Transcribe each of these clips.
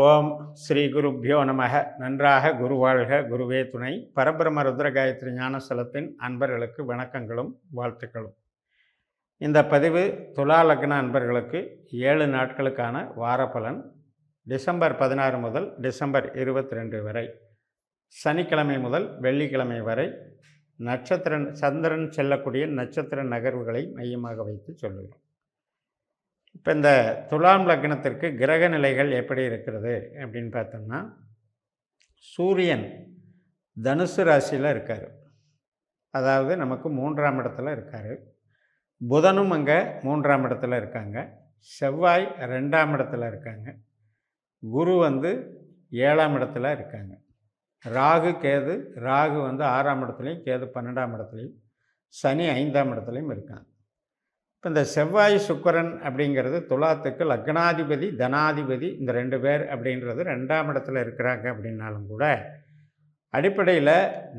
ஓம் ஸ்ரீ குருப்பியோ நமக. நன்றாக குருவாழ்க குருவே துணை. பரபிரம ருத்ரகாயத்ரி ஞானசலத்தின் அன்பர்களுக்கு வணக்கங்களும் வாழ்த்துக்களும். இந்த பதிவு துலா லக்ன அன்பர்களுக்கு ஏழு நாட்களுக்கான வாரப்பலன் டிசம்பர் பதினாறு முதல் டிசம்பர் இருபத்தி ரெண்டு வரை. சனிக்கிழமை முதல் வெள்ளிக்கிழமை வரை நட்சத்திரன் சந்திரன் செல்லக்கூடிய நட்சத்திர நகர்வுகளை மையமாக வைத்து சொல்லுகிறோம். இப்போ இந்த துலாம் லக்னத்திற்கு கிரக நிலைகள் எப்படி இருக்கிறது அப்படின்னு பார்த்தோம்னா சூரியன் தனுசு ராசியில் இருக்கார். அதாவது நமக்கு மூன்றாம் இடத்துல இருக்கார். புதனும் அங்கே மூன்றாம் இடத்துல இருக்காங்க. செவ்வாய் ரெண்டாம் இடத்துல இருக்காங்க. குரு வந்து ஏழாம் இடத்துல இருக்காங்க. ராகு கேது ராகு வந்து ஆறாம் இடத்துலையும் கேது பன்னெண்டாம் இடத்துலையும் சனி ஐந்தாம் இடத்துலையும் இருக்காங்க. இப்போ இந்த செவ்வாய் சுக்கரன் அப்படிங்கிறது துலாத்துக்கு லக்னாதிபதி தனாதிபதி இந்த ரெண்டு பேர் அப்படின்றது ரெண்டாம் இடத்துல இருக்கிறாங்க அப்படின்னாலும் கூட அடிப்படையில்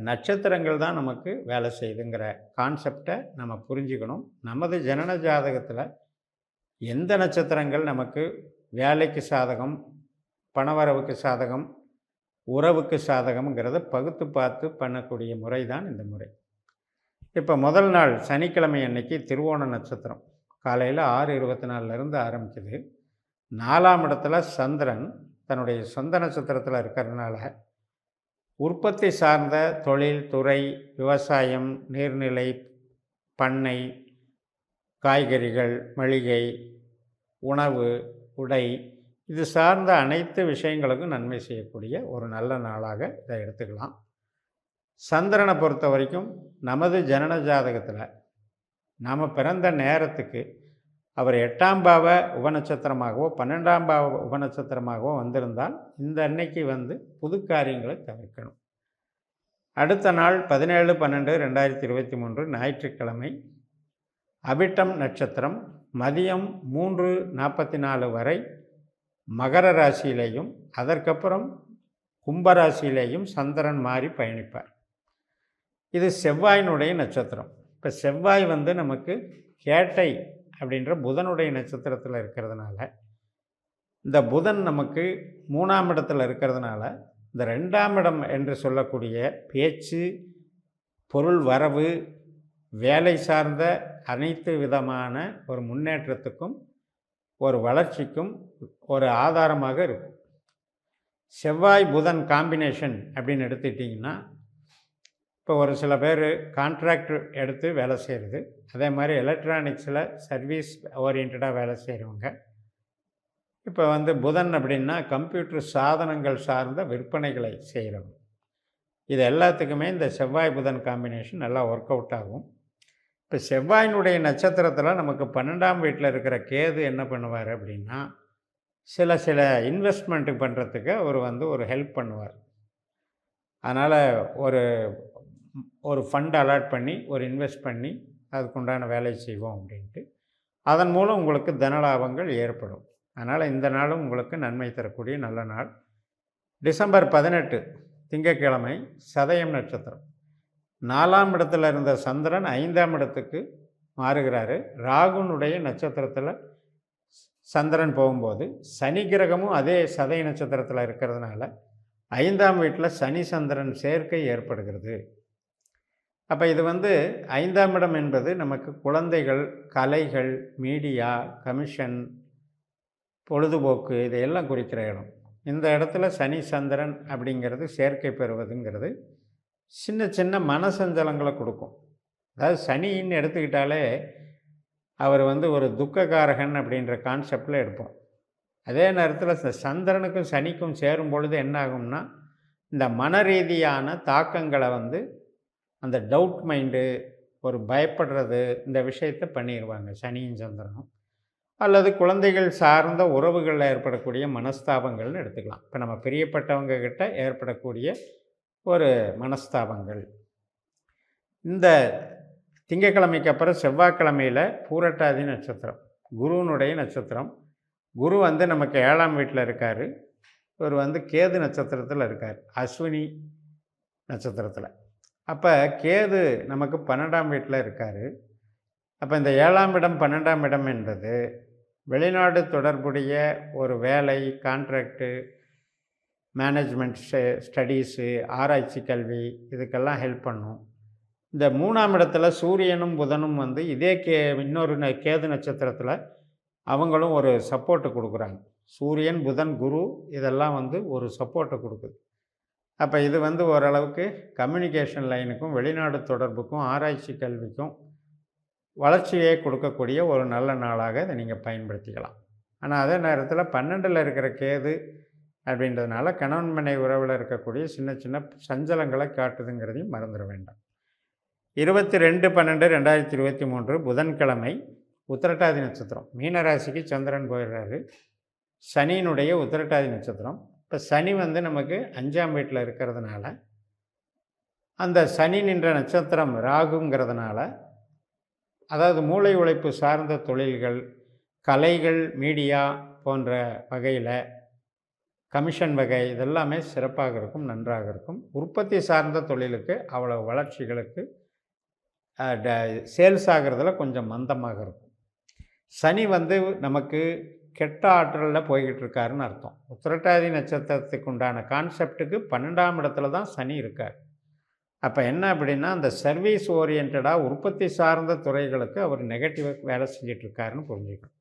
நட்சத்திரங்கள் தான் நமக்கு வேலை செய்யுதுங்கிற கான்செப்டை நம்ம புரிஞ்சுக்கணும். நமது ஜனன ஜாதகத்தில் எந்த நட்சத்திரங்கள் நமக்கு வேலைக்கு சாதகம் பணவரவுக்கு சாதகம் உறவுக்கு சாதகம்ங்கிறத பகுத்து பார்த்து பண்ணக்கூடிய முறை தான் இந்த முறை. இப்போ முதல் நாள் சனிக்கிழமை அன்னைக்கு திருவோண நட்சத்திரம். காலையில் ஆறு இருபத்தி நாலுலேருந்து ஆரம்பிக்குது. நாலாம் இடத்துல சந்திரன் தன்னுடைய சொந்த நட்சத்திரத்தில் இருக்கிறதுனால உற்பத்தி சார்ந்த தொழில் துறை விவசாயம் நீர்நிலை பண்ணை காய்கறிகள் மளிகை உணவு உடை இது சார்ந்த அனைத்து விஷயங்களுக்கும் நன்மை செய்யக்கூடிய ஒரு நல்ல நாளாக இதை எடுத்துக்கலாம். சந்திரனை பொறுத்த வரைக்கும் நமது ஜனன ஜாதகத்தில் நாம் பிறந்த நேரத்துக்கு அவர் எட்டாம் பாவ உபநட்சத்திரமாகவோ பன்னெண்டாம் பாவ உபநட்சத்திரமாகவோ வந்திருந்தால் இந்த அன்னைக்கு வந்து புது காரியங்களை தவிர்க்கணும். அடுத்த நாள் பதினேழு பன்னெண்டு ரெண்டாயிரத்தி இருபத்தி மூன்று ஞாயிற்றுக்கிழமை அபிட்டம் நட்சத்திரம் மதியம் மூன்று நாற்பத்தி நாலு வரை மகர ராசியிலேயும் அதற்கப்புறம் கும்பராசியிலேயும் சந்திரன் மாறி பயணிப்பார். இது செவ்வாயினுடைய நட்சத்திரம். இப்போ செவ்வாய் வந்து நமக்கு கேட்டை அப்படின்ற புதனுடைய நட்சத்திரத்தில் இருக்கிறதுனால இந்த புதன் நமக்கு மூணாம் இடத்துல இருக்கிறதுனால இந்த ரெண்டாம் இடம் என்று சொல்லக்கூடிய பேச்சு பொருள் வரவு வேலை சார்ந்த அனைத்து விதமான ஒரு முன்னேற்றத்துக்கும் ஒரு வளர்ச்சிக்கும் ஒரு ஆதாரமாக இருக்கும். செவ்வாய் புதன் காம்பினேஷன் அப்படின்னு எடுத்துக்கிட்டிங்கன்னா இப்போ ஒரு சில பேர் கான்ட்ராக்ட் எடுத்து வேலை செய்கிறது அதே மாதிரி எலக்ட்ரானிக்ஸில் சர்வீஸ் ஓரியன்டாக வேலை செய்கிறவங்க இப்போ வந்து புதன் அப்படின்னா கம்ப்யூட்டர் சாதனங்கள் சார்ந்த விற்பனைகளை செய்கிறவங்க இது எல்லாத்துக்குமே இந்த செவ்வாய் புதன் காம்பினேஷன் நல்லா ஒர்க் அவுட் ஆகும். இப்போ செவ்வாயினுடைய நட்சத்திரத்தில் நமக்கு பன்னெண்டாம் வீட்டில் இருக்கிற கேது என்ன பண்ணுவார் அப்படின்னா சில சில இன்வெஸ்ட்மெண்ட்டு பண்ணுறதுக்கு அவர் வந்து ஒரு ஹெல்ப் பண்ணுவார். அதனால் ஒரு ஒரு ஃபண்ட் அலாட் பண்ணி ஒரு இன்வெஸ்ட் பண்ணி அதுக்குண்டான வேலையை செய்வோம் அப்படின்ட்டு. அதன் மூலம் உங்களுக்கு தன லாபங்கள் ஏற்படும். அதனால் இந்த நாளும் உங்களுக்கு நன்மை தரக்கூடிய நல்ல நாள். டிசம்பர் பதினெட்டு திங்கட்கிழமை சதயம் நட்சத்திரம். நாலாம் இடத்துல இருந்த சந்திரன் ஐந்தாம் இடத்துக்கு மாறுகிறாரு. ராகுனுடைய நட்சத்திரத்தில் சந்திரன் போகும்போது சனி கிரகமும் அதே சதய நட்சத்திரத்தில் இருக்கிறதுனால ஐந்தாம் வீட்டில் சனி சந்திரன் சேர்க்கை ஏற்படுகிறது. அப்போ இது வந்து ஐந்தாம் இடம் என்பது நமக்கு குழந்தைகள் கலைகள் மீடியா கமிஷன் பொழுதுபோக்கு இதையெல்லாம் குறிக்கிற இடம். இந்த இடத்துல சனி சந்திரன் அப்படிங்கிறது சேர்க்கை பெறுவதுங்கிறது சின்ன சின்ன மனசஞ்சலங்களை கொடுக்கும். அதாவது சனின்னு எடுத்துக்கிட்டாலே அவர் வந்து ஒரு துக்ககாரகன் அப்படின்ற கான்செப்டில் எடுப்போம். அதே நேரத்தில் சந்திரனுக்கும் சனிக்கும் சேரும் பொழுது என்ன ஆகும்னா இந்த மன ரீதியான தாக்கங்களை வந்து அந்த டவுட் மைண்டு ஒரு பயப்படுறது இந்த விஷயத்தை பண்ணிடுவாங்க சனியும் சந்திரனும். அல்லது குழந்தைகள் சார்ந்த உறவுகளில் ஏற்படக்கூடிய மனஸ்தாபங்கள்னு எடுத்துக்கலாம். இப்போ நம்ம பிரியப்பட்டவங்க கிட்ட ஏற்படக்கூடிய ஒரு மனஸ்தாபங்கள். இந்த திங்கக்கிழமைக்கு அப்புறம் செவ்வாய்க்கிழமையில் பூரட்டாதி நட்சத்திரம் குருவனுடைய நட்சத்திரம். குரு வந்து நமக்கு ஏழாம் வீட்டில் இருக்கார். இவர் வந்து கேது நட்சத்திரத்தில் இருக்கார். அஸ்வினி நட்சத்திரத்தில். அப்போ கேது நமக்கு பன்னெண்டாம் வீட்டில் இருக்கார். அப்போ இந்த ஏழாம் இடம் பன்னெண்டாம் இடம் என்பது வெளிநாடு தொடர்புடைய ஒரு வேலை கான்ட்ராக்டு மேனேஜ்மெண்ட் ஸ்டடீஸு ஆராய்ச்சி கல்வி இதுக்கெல்லாம் ஹெல்ப் பண்ணும். இந்த மூணாம் இடத்துல சூரியனும் புதனும் வந்து இதே கே இன்னொரு ந- கேது நட்சத்திரத்தில் அவங்களும் ஒரு சப்போர்ட்டு கொடுக்குறாங்க. சூரியன் புதன் குரு இதெல்லாம் வந்து ஒரு சப்போர்ட்டை கொடுக்குது. அப்போ இது வந்து ஓரளவுக்கு கம்யூனிகேஷன் லைனுக்கும் வெளிநாடு தொடர்புக்கும் ஆராய்ச்சி கல்விக்கும் வளர்ச்சியை கொடுக்கக்கூடிய ஒரு நல்ல நாளாக இதை நீங்கள் பயன்படுத்திக்கலாம். ஆனால் அதே நேரத்தில் பன்னெண்டில் இருக்கிற கேது அப்படின்றதுனால கணவன் மனை உறவில் இருக்கக்கூடிய சின்ன சின்ன சஞ்சலங்களை காட்டுதுங்கிறதையும் மறந்துட வேண்டாம். இருபத்தி ரெண்டு பன்னெண்டு ரெண்டாயிரத்தி இருபத்தி மூன்று புதன்கிழமை உத்திரட்டாதி நட்சத்திரம். மீனராசிக்கு சந்திரன் போயிடுறாரு. சனியினுடைய உத்திரட்டாதி நட்சத்திரம். இப்போ சனி வந்து நமக்கு அஞ்சாம் வீட்டில் இருக்கிறதுனால அந்த சனி நின்ற நட்சத்திரம் ராகுங்கிறதுனால அதாவது மூளை உழைப்பு சார்ந்த தொழில்கள் கலைகள் மீடியா போன்ற வகையில் கமிஷன் வகை இதெல்லாமே சிறப்பாக இருக்கும் நன்றாக இருக்கும். உற்பத்தி சார்ந்த தொழிலுக்கு அவ்வளோ வளர்ச்சிகளுக்கு சேல்ஸ் ஆகிறதுல கொஞ்சம் மந்தமாக இருக்கும். சனி வந்து நமக்கு கெட்ட ஆற்றலில் போய்கிட்டு இருக்காருன்னு அர்த்தம். உத்திரட்டாதி நட்சத்திரத்துக்கு உண்டான கான்செப்டுக்கு பன்னெண்டாம் இடத்துல தான் சனி இருக்கார். அப்போ என்ன அப்படின்னா அந்த சர்வீஸ் ஓரியன்டாக உற்பத்தி சார்ந்த துறைகளுக்கு அவர் நெகட்டிவாக வேலை செஞ்சிட்ருக்காருன்னு புரிஞ்சுக்கணும்.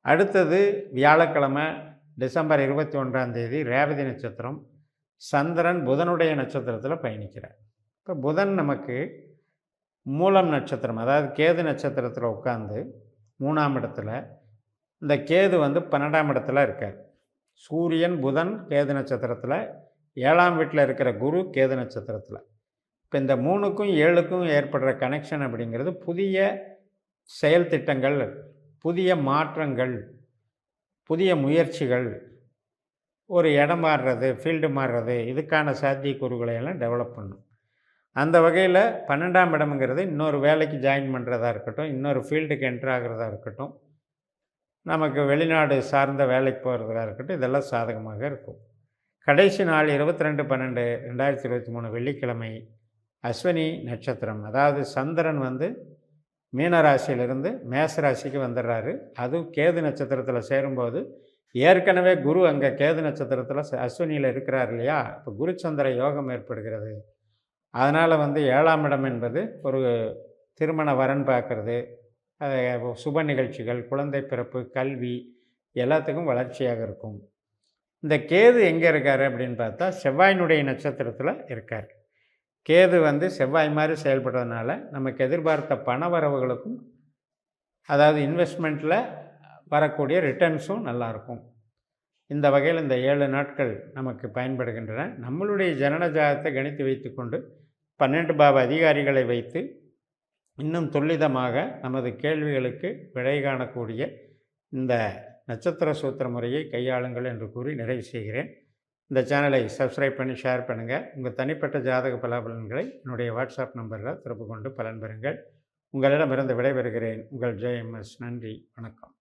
அடுத்தது வியாழக்கிழமை டிசம்பர் இருபத்தி ஒன்றாம் தேதி ரேவதி நட்சத்திரம் சந்திரன் புதனுடைய நட்சத்திரத்தில் பயணிக்கிறார். இப்போ புதன் நமக்கு மூலம் நட்சத்திரம் அதாவது கேது நட்சத்திரத்தில் உட்காந்து மூணாம் இடத்துல இந்த கேது வந்து பன்னெண்டாம் இடத்துல இருக்கார். சூரியன் புதன் கேது நட்சத்திரத்தில். ஏழாம் வீட்டில் இருக்கிற குரு கேது நட்சத்திரத்தில். இப்போ இந்த மூணுக்கும் ஏழுக்கும் ஏற்படுற கனெக்ஷன் அப்படிங்கிறது புதிய செயல் திட்டங்கள் புதிய மாற்றங்கள் புதிய முயற்சிகள் ஒரு இடம் மாறுறது ஃபீல்டு மாறுறது இதுக்கான சாத்தியக்கூறுகளை எல்லாம் டெவலப் பண்ணும். அந்த வகையில் பன்னெண்டாம் இடம்ங்கிறது இன்னொரு வேலைக்கு ஜாயின் பண்ணுறதா இருக்கட்டும் இன்னொரு ஃபீல்டுக்கு என்ட்ரு ஆகிறதா இருக்கட்டும் நமக்கு வெளிநாடு சார்ந்த வேலைக்கு போகிறதா இருக்கட்டும் இதெல்லாம் சாதகமாக இருக்கும். கடைசி நாள் இருபத்தி ரெண்டு பன்னெண்டு ரெண்டாயிரத்தி இருபத்தி மூணு வெள்ளிக்கிழமை அஸ்வினி நட்சத்திரம். அதாவது சந்திரன் வந்து மீனராசியிலிருந்து மேசராசிக்கு வந்துடுறாரு. அதுவும் கேது நட்சத்திரத்தில் சேரும்போது ஏற்கனவே குரு அங்கே கேது நட்சத்திரத்தில் அஸ்வினியில் இருக்கிறார் இல்லையா? இப்போ குருச்சந்திர யோகம் ஏற்படுகிறது. அதனால் வந்து ஏழாம் இடம் என்பது ஒரு திருமண வரன் பார்க்குறது. சுப நிகழ்ச்சிகள் குழந்தை பிறப்பு கல்வி எல்லாத்துக்கும் வளர்ச்சியாக இருக்கும். இந்த கேது எங்கே இருக்கார் அப்படின்னு பார்த்தா செவ்வாயினுடைய நட்சத்திரத்தில் இருக்கார். கேது வந்து செவ்வாய் மாதிரி செயல்படுறதுனால நமக்கு எதிர்பார்த்த பண வரவுகளுக்கும் அதாவது இன்வெஸ்ட்மெண்ட்டில் வரக்கூடிய ரிட்டர்ன்ஸும் நல்லாயிருக்கும் இந்த வகையில் இந்த ஏழு நாட்கள் நமக்கு பயன்படுகின்றன. நம்மளுடைய ஜனன ஜாதத்தை கணித்து வைத்துக்கொண்டு பன்னெண்டு பாவ அதிகாரிகளை வைத்து இன்னும் துல்லிதமாக நமது கேள்விகளுக்கு விடை காணக்கூடிய இந்த நட்சத்திர சூத்திர முறையை கையாளுங்கள் என்று கூறி நிறைவு செய்கிறேன். இந்த சேனலை சப்ஸ்கிரைப் பண்ணி ஷேர் பண்ணுங்கள் உங்கள் தனிப்பட்ட ஜாதக பலாபலன்களை என்னுடைய வாட்ஸ்அப் நம்பரில் திருப்பு கொண்டு பலன் பெறுங்கள். உங்களிடமிருந்து விடைபெறுகிறேன். உங்கள் ஜெயம்எஸ். நன்றி. வணக்கம்.